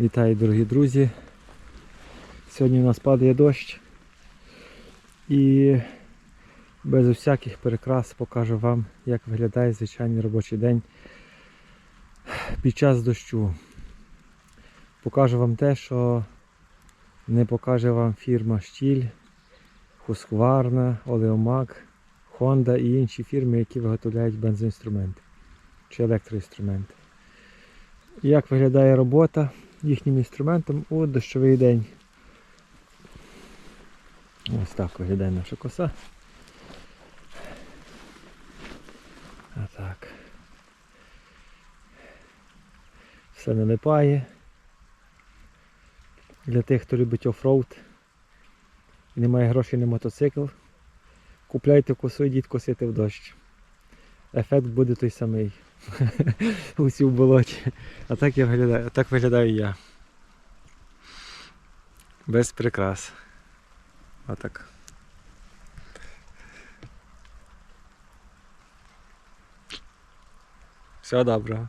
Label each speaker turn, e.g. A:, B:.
A: Вітаю, дорогі друзі. Сьогодні у нас падає дощ і без усяких перекрас покажу вам, як виглядає звичайний робочий день під час дощу. Покажу вам те, що не покаже вам фірма Штіль, Husqvarna, Олеомак, Honda і інші фірми, які виготовляють бензоінструменти чи електроінструменти. Як виглядає робота їхнім інструментом у дощовий день. Ось так виглядає наша коса. А так. Все налипає. Для тих, хто любить оффроуд і не має грошей на мотоцикл, купляйте косу йдіть косити в дощ. Ефект буде той самий. Усі в болоті. А так я виглядаю, так виглядаю я. Без прикрас. Отак. Всього доброго.